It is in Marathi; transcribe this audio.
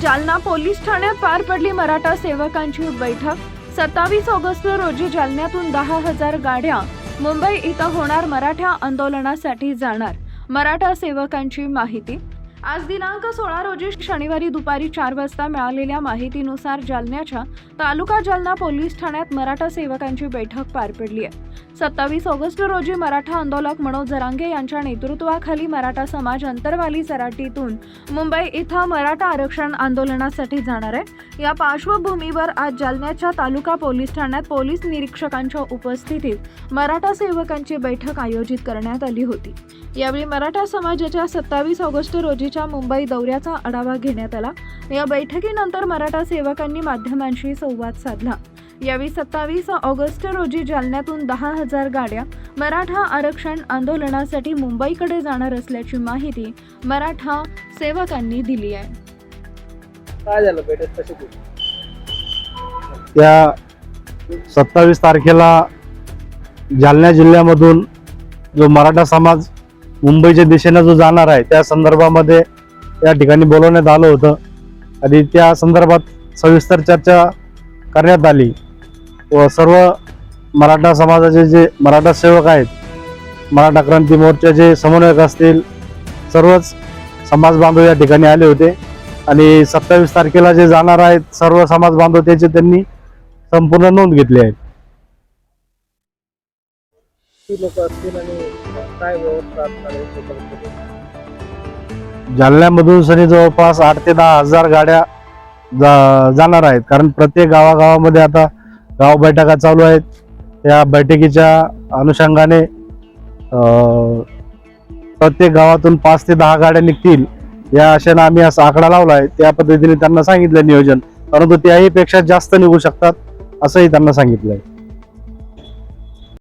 जालना पोलीस ठाण्यात पार पडली मराठा सेवकांची बैठक. सत्तावीस ऑगस्ट रोजी जालन्यातून दहा हजार गाड्या मुंबई इथं होणार मराठा आंदोलनासाठी जाणार. मराठा सेवकांची माहिती आज दिनांक सोळा रोजी शनिवारी दुपारी चार वाजता मिळालेल्या माहितीनुसार जालन्याच्या तालुका जालना पोलीस ठाण्यात मराठा सेवकांची बैठक पार पडली आहे. सत्तावीस ऑगस्ट रोजी मराठा आंदोलक मनोज जरांगे यांच्या नेतृत्वाखाली मराठा समाज अंतरवाली सराटीतून मुंबई इथं मराठा आरक्षण आंदोलनासाठी जाणार आहे. या पार्श्वभूमीवर आज जालन्याच्या तालुका पोलीस ठाण्यात पोलीस निरीक्षकांच्या उपस्थितीत मराठा सेवकांची बैठक आयोजित करण्यात आली होती. यावेळी मराठा समाजाच्या सत्तावीस ऑगस्ट रोजीच्या मुंबई दौऱ्याचा आढावा घेण्यात आला. या बैठकीनंतर मराठा सेवकांनी माध्यमांशी संवाद साधला. यावेळी सत्तावीस ऑगस्ट रोजी जालन्यातून दहा हजार गाड्या मराठा आरक्षण आंदोलनासाठी मुंबईकडे जाणार असल्याची माहिती मराठा सेवकांनी दिली आहे. काय झालं बैठक कशी केली त्या सत्तावीस तारखेला जालना जिल्ह्यामधून जो मराठा समाज मुंबईच्या दिशेनं जो जाणार आहे त्या संदर्भामध्ये या ठिकाणी बोलवण्यात आलं होतं. आणि त्या संदर्भात सविस्तर चर्चा करण्यात आली. व सर्व मराठा समाजाचे जे मराठा सेवक आहेत मराठा क्रांती मोर्चाचे समन्वयक असतील सर्वच समाज बांधव या ठिकाणी आले होते. आणि सत्तावीस तारखेला जे जाणार आहेत सर्व समाज बांधव त्याचे त्यांनी संपूर्ण नोंद घेतली आहे. किती लोक असतील आणि काय व्यवस्था असणार आहे त्याच्याबद्दल? जालन्यामधून सनी जवळपास आठ ते दहा हजार गाड्या जा जाणार आहेत. कारण प्रत्येक गावागावामध्ये आता गाव बैठका चालू आहेत. त्या बैठकीच्या अनुषंगाने अं, प्रत्येक गावातून पाच ते दहा गाड्या निघतील. या आशेनं आम्ही असा आकडा लावला आहे. त्या पद्धतीने त्यांना सांगितलं नियोजन. परंतु त्याही पेक्षा जास्त निघू शकतात असंही त्यांना सांगितलं आहे